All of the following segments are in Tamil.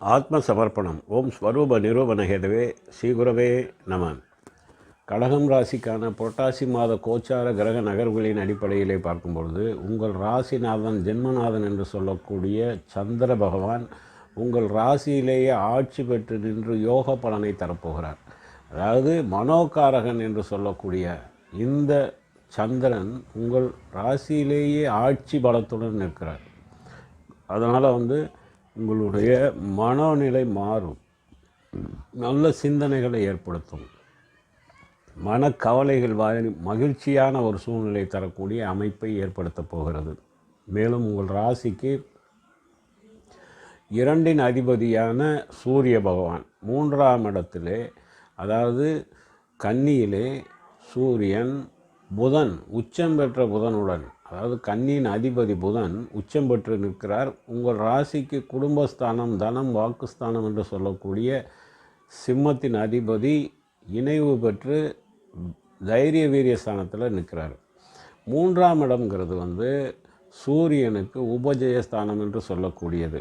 ஆத்ம சமர்ப்பணம் ஓம் ஸ்வரூப நிரூபண ஹேதவே ஸ்ரீகுரவே நம. கடகம் ராசிக்கான புரட்டாசி மாத கோச்சார கிரக நகர்வுகளின் அடிப்படையிலே பார்க்கும்பொழுது உங்கள் ராசிநாதன் ஜென்மநாதன் என்று சொல்லக்கூடிய சந்திர பகவான் உங்கள் ராசியிலேயே ஆட்சி பெற்று நின்று யோக பலனை தரப்போகிறார். அதாவது மனோகாரகன் என்று சொல்லக்கூடிய இந்த சந்திரன் உங்கள் ராசியிலேயே ஆட்சி பலத்துடன் நிற்கிறார். அதனால் வந்து உங்களுடைய மனநிலை மாறும். நல்ல சிந்தனைகளை ஏற்படுத்தும். மனக்கவலைகள் வாரி மகிழ்ச்சியான ஒரு சூழ்நிலை தரக்கூடிய அமைப்பை ஏற்படுத்தப் போகிறது. மேலும் உங்கள் ராசிக்கு இரண்டின் அதிபதியான சூரிய பகவான் மூன்றாம் இடத்திலே அதாவது கன்னியிலே சூரியன் புதன் உச்சம் பெற்ற புதனுடன் அதாவது கண்ணின் அதிபதி புதன் உச்சம் பெற்று நிற்கிறார். உங்கள் ராசிக்கு குடும்பஸ்தானம் தனம் வாக்குஸ்தானம் என்று சொல்லக்கூடிய சிம்மத்தின் அதிபதி இணைவு பெற்று தைரிய வீரிய ஸ்தானத்தில் நிற்கிறார். மூன்றாம் இடம்ங்கிறது வந்து சூரியனுக்கு உபஜயஸ்தானம் என்று சொல்லக்கூடியது.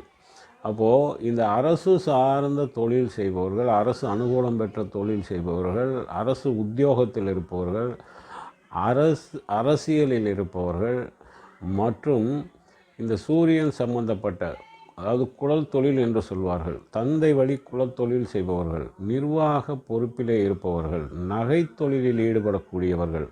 அப்போது இந்த அரசு சார்ந்த தொழில் செய்பவர்கள் அரசு அனுகூலம் பெற்ற தொழில் செய்பவர்கள் அரசு உத்தியோகத்தில் இருப்பவர்கள் அரசு அரசியலில் இருப்பவர்கள் மற்றும் இந்த சூரியன் சம்பந்தப்பட்ட அதாவது குழல் தொழில் என்று சொல்வார்கள் தந்தை வழி குலத் தொழில் செய்பவர்கள் நிர்வாக பொறுப்பிலே இருப்பவர்கள் நகை தொழிலில் ஈடுபடக்கூடியவர்கள்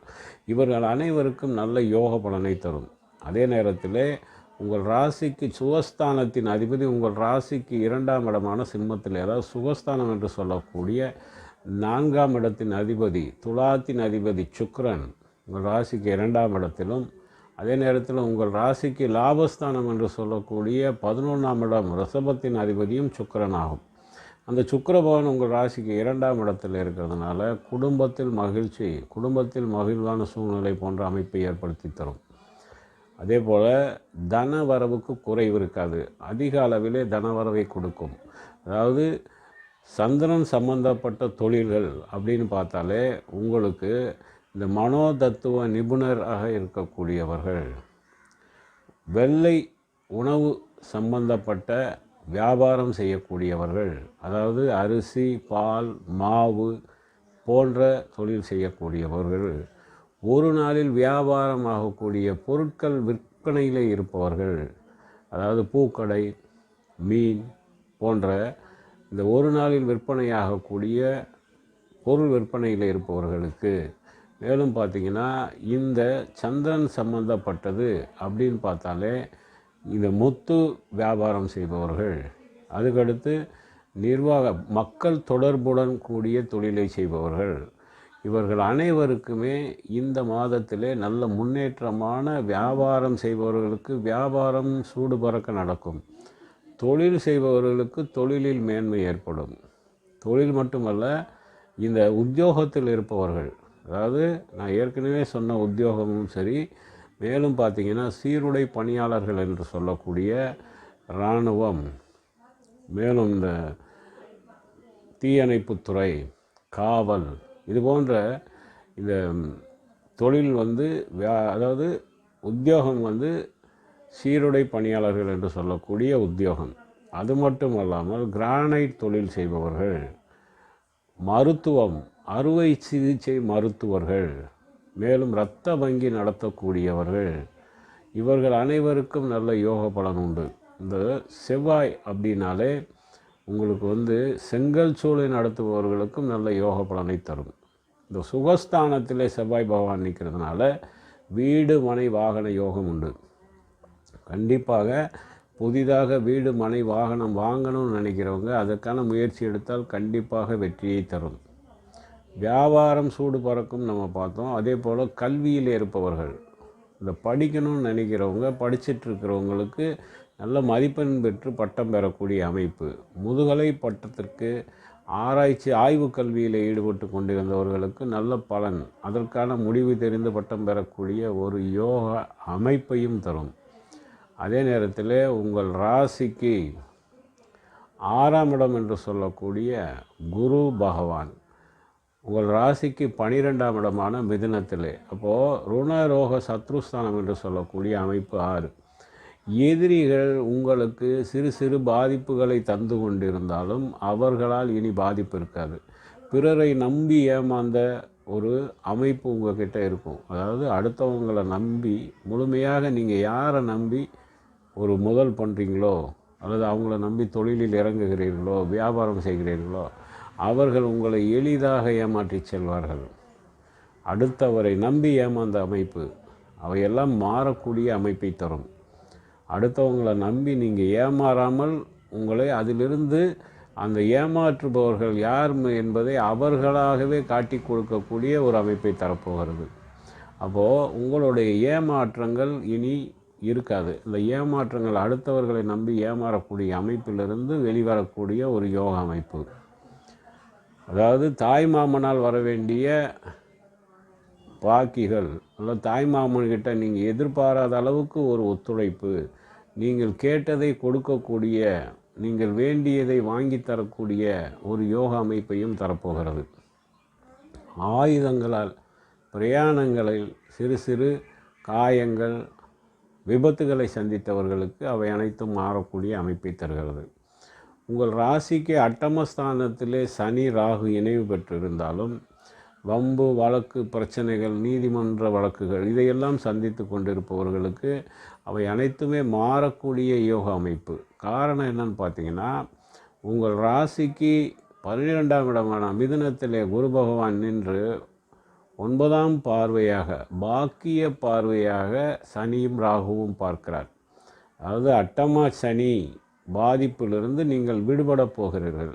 இவர்கள் அனைவருக்கும் நல்ல யோக பலனை தரும். அதே நேரத்தில் உங்கள் ராசிக்கு சுகஸ்தானத்தின் அதிபதி உங்கள் ராசிக்கு இரண்டாம் இடமான சிம்மத்தில் அதாவது சுகஸ்தானம் என்று சொல்லக்கூடிய நான்காம் இடத்தின் அதிபதி துலாத்தின் அதிபதி சுக்ரன் உங்கள் ராசிக்கு இரண்டாம் இடத்திலும் அதே நேரத்தில் உங்கள் ராசிக்கு லாபஸ்தானம் என்று சொல்லக்கூடிய பதினொன்றாம் இடம் ரிஷபத்தின் அதிபதியும் சுக்கரனாகும். அந்த சுக்கர பகவான் உங்கள் ராசிக்கு இரண்டாம் இடத்தில் இருக்கிறதுனால குடும்பத்தில் மகிழ்ச்சி குடும்பத்தில் மகிழ்வான சூழ்நிலை போன்ற அமைப்பை ஏற்படுத்தி தரும். அதே போல் தன வரவுக்கு குறைவு இருக்காது. அதிக அளவிலே தன வரவை கொடுக்கும். அதாவது சந்திரன் சம்பந்தப்பட்ட தொழில்கள் அப்படின்னு பார்த்தாலே உங்களுக்கு இந்த மனோ தத்துவ நிபுணராக இருக்கக்கூடியவர்கள் வெள்ளை உணவு சம்பந்தப்பட்ட வியாபாரம் செய்யக்கூடியவர்கள் அதாவது அரிசி பால் மாவு போன்ற தொழில் செய்யக்கூடியவர்கள் ஒரு நாளில் வியாபாரம் ஆகக்கூடிய பொருட்கள் விற்பனையில் இருப்பவர்கள் அதாவது பூக்கடை மீன் போன்ற இந்த ஒரு நாளில் விற்பனையாகக்கூடிய பொருள் விற்பனையில் இருப்பவர்களுக்கு மேலும் பார்த்திங்கன்னா இந்த சந்திரன் சம்பந்தப்பட்டது அப்படின்னு பார்த்தாலே இந்த முத்து வியாபாரம் செய்பவர்கள் அதுக்கடுத்து நிர்வாக மக்கள் தொடர்புடன் கூடிய தொழிலை செய்பவர்கள் இவர்கள் அனைவருக்குமே இந்த மாதத்திலே நல்ல முன்னேற்றமான வியாபாரம் செய்பவர்களுக்கு வியாபாரம் சூடு பறக்க நடக்கும். தொழில் செய்பவர்களுக்கு தொழிலில் மேன்மை ஏற்படும். தொழில் மட்டுமல்ல இந்த உத்தியோகத்தில் இருப்பவர்கள் அதாவது நான் ஏற்கனவே சொன்ன உத்தியோகமும் சரி மேலும் பார்த்திங்கன்னா சீருடை பணியாளர்கள் என்று சொல்லக்கூடிய இராணுவம் மேலும் இந்த தீயணைப்புத்துறை காவல் இது போன்ற இந்த தொழில் வந்து அதாவது உத்தியோகம் வந்து சீருடை பணியாளர்கள் என்று சொல்லக்கூடிய உத்தியோகம். அது மட்டும் அல்லாமல் கிரானைட் தொழில் செய்பவர்கள் மருத்துவம் அறுவை சிகிச்சை மருத்துவர்கள் மேலும் இரத்த வங்கி நடத்தக்கூடியவர்கள் இவர்கள் அனைவருக்கும் நல்ல யோக பலன் உண்டு. இந்த செவ்வாய் அப்படின்னாலே உங்களுக்கு வந்து செங்கல் சூளை நடத்துபவர்களுக்கும் நல்ல யோக பலனை தரும். இந்த சுகஸ்தானத்திலே செவ்வாய் பகவான் நிற்கிறதுனால வீடு மனை வாகன யோகம் உண்டு. கண்டிப்பாக புதிதாக வீடு மனை வாகனம் வாங்கணும்னு நினைக்கிறவங்க அதற்கான முயற்சி எடுத்தால் கண்டிப்பாக வெற்றியை தரும். வியாபாரம் சூடு பறக்கும் நம்ம பார்த்தோம். அதே போல் கல்வியில் இருப்பவர்கள். இந்த படிக்கணும்னு நினைக்கிறவங்க படிச்சிட்ருக்கிறவங்களுக்கு நல்ல மதிப்பெண் பெற்று பட்டம் பெறக்கூடிய அமைப்பு. முதுகலை பட்டத்திற்கு ஆராய்ச்சி ஆய்வு கல்வியில் ஈடுபட்டு கொண்டிருந்தவர்களுக்கு நல்ல பலன். அதற்கான முடிவு தெரிந்து பட்டம் பெறக்கூடிய ஒரு யோக அமைப்பையும் தரும். அதே நேரத்தில் உங்கள் ராசிக்கு ஆறாம் இடம் என்று சொல்லக்கூடிய குரு பகவான். உங்கள் ராசிக்கு பனிரெண்டாம் இடமான மிதுனத்திலே. அப்போது ருணரோக சத்ருஸ்தானம் என்று சொல்லக்கூடிய அமைப்பு ஆறு. எதிரிகள் உங்களுக்கு சிறு சிறு பாதிப்புகளை தந்து கொண்டிருந்தாலும் அவர்களால் இனி பாதிப்பு இருக்காது. பிறரை நம்பி ஏமாந்த ஒரு அமைப்பு உங்ககிட்ட இருக்கும். அதாவது அடுத்தவங்களை நம்பி முழுமையாக நீங்கள் யாரை நம்பி ஒரு முதல் பண்ணுறீங்களோ அல்லது அவங்கள நம்பி தொழிலில் இறங்குகிறீர்களோ வியாபாரம் செய்கிறீர்களோ அவர்கள் உங்களை எளிதாக ஏமாற்றிச் செல்வார்கள். அடுத்தவரை நம்பி ஏமாந்த அமைப்பு அவையெல்லாம் மாறக்கூடிய அமைப்பை தரும். அடுத்தவங்களை நம்பி நீங்கள் ஏமாறாமல் உங்களை அதிலிருந்து அந்த ஏமாற்றுபவர்கள் யார் என்பதை அவர்களாகவே காட்டி கொடுக்கக்கூடிய ஒரு அமைப்பை தரப்போகிறது. அப்போது உங்களுடைய ஏமாற்றங்கள் இனி இருக்காது. இந்த ஏமாற்றங்கள் அடுத்தவர்களை நம்பி ஏமாறக்கூடிய அமைப்பிலிருந்து வெளிவரக்கூடிய ஒரு யோக அமைப்பு. அதாவது தாய் மாமனால் வர வேண்டிய பாக்கிகள் அல்ல தாய் மாமன்கிட்ட நீங்கள் எதிர்பாராத அளவுக்கு ஒரு ஒத்துழைப்பு நீங்கள் கேட்டதை கொடுக்கக்கூடிய நீங்கள் வேண்டியதை வாங்கி தரக்கூடிய ஒரு யோகா அமைப்பையும் தரப்போகிறது. ஆயுதங்களால் பிரயாணங்களில் சிறு சிறு காயங்கள் விபத்துகளை சந்தித்தவர்களுக்கு அவை அனைத்தும் மாறக்கூடிய அமைப்பை தருகிறது. உங்கள் ராசிக்கு அட்டமஸ்தானத்திலே சனி ராகு இணைவு பெற்றிருந்தாலும் வம்பு வழக்கு பிரச்சனைகள் நீதிமன்ற வழக்குகள் இதையெல்லாம் சந்தித்து கொண்டிருப்பவர்களுக்கு அவை அனைத்துமே மாறக்கூடிய யோக அமைப்பு. காரணம் என்னன்னு பார்த்தீங்கன்னா உங்கள் ராசிக்கு பன்னிரெண்டாம் இடமான மிதுனத்திலே குரு பகவான் நின்று ஒன்பதாம் பார்வையாக பாக்கிய பார்வையாக சனியும் ராகுவும் பார்க்கிறார். அதாவது அட்டமா சனி பாதிப்பிலிருந்து நீங்கள் விடுபட போகிறீர்கள்.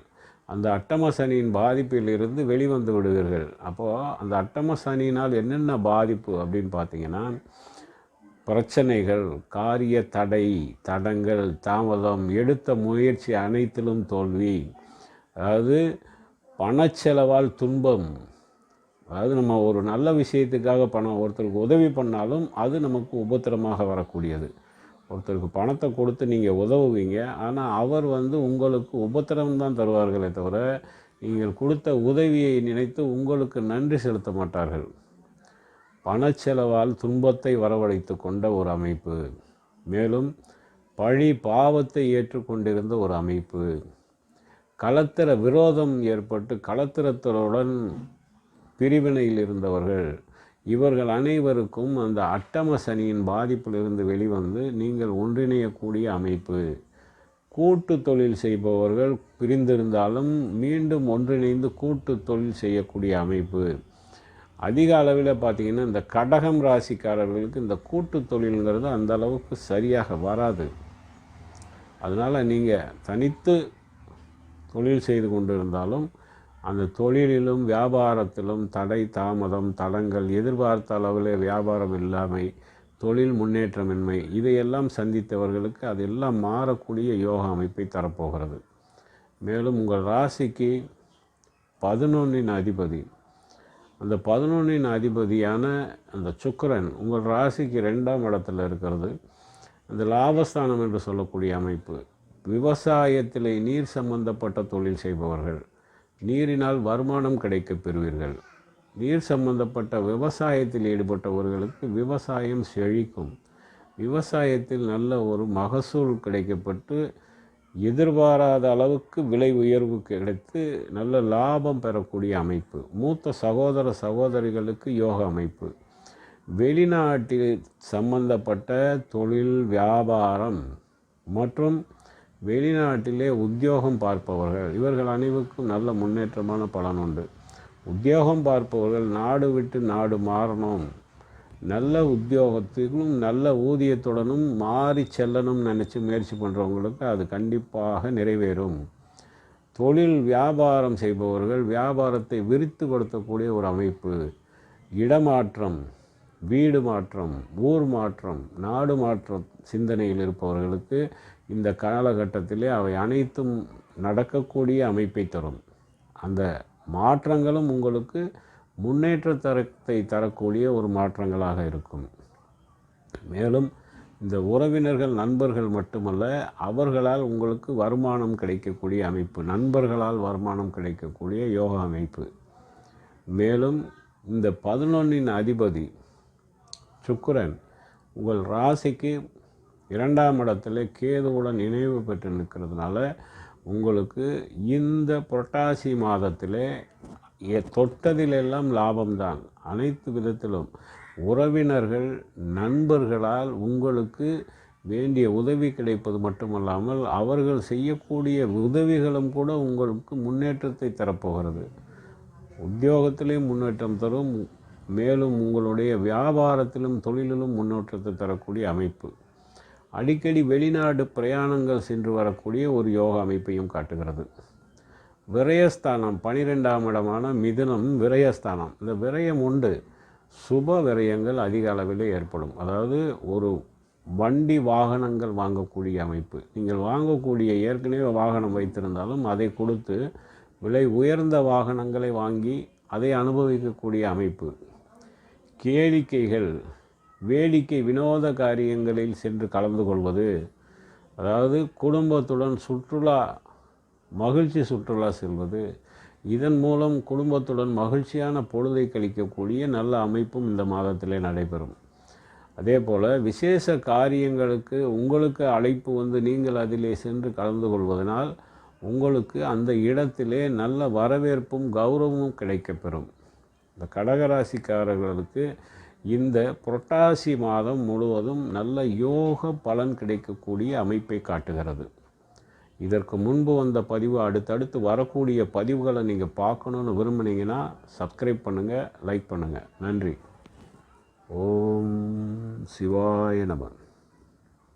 அந்த அட்டம சனியின் பாதிப்பிலிருந்து வெளிவந்து விடுவீர்கள். அப்போது அந்த அட்டம சனியினால் என்னென்ன பாதிப்பு அப்படின்னு பார்த்தீங்கன்னா பிரச்சனைகள் காரிய தடை தடங்கள் தாமதம் எடுத்த முயற்சி அனைத்திலும் தோல்வி. அதாவது பணச்செலவால் துன்பம். அதாவது நம்ம ஒரு நல்ல விஷயத்துக்காக பணம் ஒருத்தருக்கு உதவி பண்ணாலும் அது நமக்கு உபத்திரமாக வரக்கூடியது. ஒருத்தருக்கு பணத்தை கொடுத்து நீங்கள் உதவுவீங்க. ஆனால் அவர் வந்து உங்களுக்கு உபத்திரம் தான் தருவார்களே தவிர நீங்கள் கொடுத்த உதவியை நினைத்து உங்களுக்கு நன்றி செலுத்த மாட்டார்கள். பணச்செலவால் துன்பத்தை வரவழைத்து கொண்ட ஒரு அமைப்பு. மேலும் பழி பாவத்தை ஏற்றுக்கொண்டிருந்த ஒரு அமைப்பு. களத்திர விரோதம் ஏற்பட்டு களத்திரத்தருடன் பிரிவினையில் இருந்தவர்கள். இவர்கள் அனைவருக்கும் அந்த அட்டம சனியின் பாதிப்பிலிருந்து வெளிவந்து நீங்கள் ஒன்றிணையக்கூடிய அமைப்பு. கூட்டு தொழில் செய்பவர்கள் பிரிந்திருந்தாலும் மீண்டும் ஒன்றிணைந்து கூட்டு தொழில் செய்யக்கூடிய அமைப்பு. அதிக அளவில் பார்த்திங்கன்னா இந்த கடகம் ராசிக்காரர்களுக்கு இந்த கூட்டு தொழிலுங்கிறது அந்த அளவுக்கு சரியாக வராது. அதனால் நீங்கள் தனித்து தொழில் செய்து கொண்டிருந்தாலும் அந்த தொழிலிலும் வியாபாரத்திலும் தடை தாமதம் தடங்கள் எதிர்பார்த்த அளவில் வியாபாரம் இல்லாமை தொழில் முன்னேற்றமின்மை இதையெல்லாம் சந்தித்தவர்களுக்கு அதெல்லாம் மாறக்கூடிய யோகா அமைப்பை தரப்போகிறது. மேலும் உங்கள் ராசிக்கு பதினொன்றின் அதிபதி. அந்த பதினொன்றின் அதிபதியான அந்த சுக்கரன் உங்கள் ராசிக்கு ரெண்டாம் இடத்துல இருக்கிறது. அந்த லாபஸ்தானம் என்று சொல்லக்கூடிய அமைப்பு. விவசாயத்திலே நீர் சம்பந்தப்பட்ட தொழில் செய்பவர்கள். நீரினால் வருமானம் கிடைக்கப் பெறுவீர்கள். நீர் சம்பந்தப்பட்ட விவசாயத்தில் ஈடுபட்டவர்களுக்கு விவசாயம் செழிக்கும். விவசாயத்தில் நல்ல ஒரு மகசூல் கிடைக்கப்பட்டு எதிர்பாராத அளவுக்கு விலை உயர்வு கிடைத்து நல்ல லாபம் பெறக்கூடிய அமைப்பு. மூத்த சகோதர சகோதரிகளுக்கு யோக அமைப்பு. வெளிநாட்டில் சம்பந்தப்பட்ட தொழில் வியாபாரம் மற்றும் வெளிநாட்டிலே உத்தியோகம் பார்ப்பவர்கள் இவர்கள் அனைவருக்கும் நல்ல முன்னேற்றமான பலன் உண்டு. உத்தியோகம் பார்ப்பவர்கள் நாடு விட்டு நாடு மாறணும். நல்ல உத்தியோகத்துக்கும் நல்ல ஊதியத்துடனும் மாறி செல்லணும் நினச்சி முயற்சி பண்ணுறவங்களுக்கு அது கண்டிப்பாக நிறைவேறும். தொழில் வியாபாரம் செய்பவர்கள் வியாபாரத்தை விரித்து கொடுத்தக்கூடிய ஒரு அமைப்பு. இடமாற்றம் வீடு மாற்றம் ஊர் மாற்றம் நாடு மாற்றம் சிந்தனையில் இருப்பவர்களுக்கு இந்த காலகட்டத்திலே அவை அனைத்தும் நடக்கக்கூடிய அமைப்பை தரும். அந்த மாற்றங்களும் உங்களுக்கு முன்னேற்ற தரத்தை தரக்கூடிய ஒரு மாற்றங்களாக இருக்கும். மேலும் இந்த உறவினர்கள் நண்பர்கள் மட்டுமல்ல அவர்களால் உங்களுக்கு வருமானம் கிடைக்கக்கூடிய அமைப்பு நண்பர்களால் வருமானம் கிடைக்கக்கூடிய யோகா அமைப்பு. மேலும் இந்த பதினொன்றின் அதிபதி சுக்கரன் உங்கள் ராசிக்கு இரண்டாம் இடத்துல கேதுவுடன் நினைவு பெற்று நிற்கிறதுனால உங்களுக்கு இந்த புரட்டாசி மாதத்திலே தொட்டதிலெல்லாம் லாபம்தான். அனைத்து விதத்திலும் உறவினர்கள் நண்பர்களால் உங்களுக்கு வேண்டிய உதவி கிடைப்பது மட்டுமல்லாமல் அவர்கள் செய்யக்கூடிய உதவிகளும் கூட உங்களுக்கு முன்னேற்றத்தை தரப்போகிறது. உத்தியோகத்திலையும் முன்னேற்றம் தரும் மேலும் உங்களுடைய வியாபாரத்திலும் தொழிலிலும் முன்னேற்றத்தை தரக்கூடிய அமைப்பு. அடிக்கடி வெளிநாடு பிரயாணங்கள் சென்று வரக்கூடிய ஒரு யோக அமைப்பையும் காட்டுகிறது. விரயஸ்தானம் பனிரெண்டாம் இடமான மிதுனம் விரயஸ்தானம். இந்த விரயம் உண்டு. சுப விரயங்கள் அதிக அளவில் ஏற்படும். அதாவது ஒரு வண்டி வாகனங்கள் வாங்கக்கூடிய அமைப்பு. நீங்கள் வாங்கக்கூடிய ஏற்கனவே வாகனம் வைத்திருந்தாலும் அதை கொடுத்து விலை உயர்ந்த வாகனங்களை வாங்கி அதை அனுபவிக்கக்கூடிய அமைப்பு. கேளிக்கைகள் வேடிக்கை வினோத காரியங்களில் சென்று கலந்து கொள்வது அதாவது குடும்பத்துடன் சுற்றுலா மகிழ்ச்சி சுற்றுலா செல்வது இதன் மூலம் குடும்பத்துடன் மகிழ்ச்சியான பொழுதை கழிக்கக்கூடிய நல்ல அமைப்பும் இந்த மாதத்திலே நடைபெறும். அதே போல் விசேஷ காரியங்களுக்கு உங்களுக்கு அழைப்பு வந்து நீங்கள் அதிலே சென்று கலந்து கொள்வதனால் உங்களுக்கு அந்த இடத்திலே நல்ல வரவேற்பும் கௌரவமும் கிடைக்கப்பெறும். இந்த கடகராசிக்காரர்களுக்கு இந்த புரட்டாசி மாதம் முழுவதும் நல்ல யோக பலன் கிடைக்கக்கூடிய அமைப்பை காட்டுகிறது. இதற்கு முன்பு வந்த பதிவு அடுத்தடுத்து வரக்கூடிய பதிவுகளை நீங்கள் பார்க்கணுன்னு விரும்புனீங்கன்னா சப்ஸ்கிரைப் பண்ணுங்கள் லைக் பண்ணுங்கள் நன்றி. ஓம் சிவாய நமன்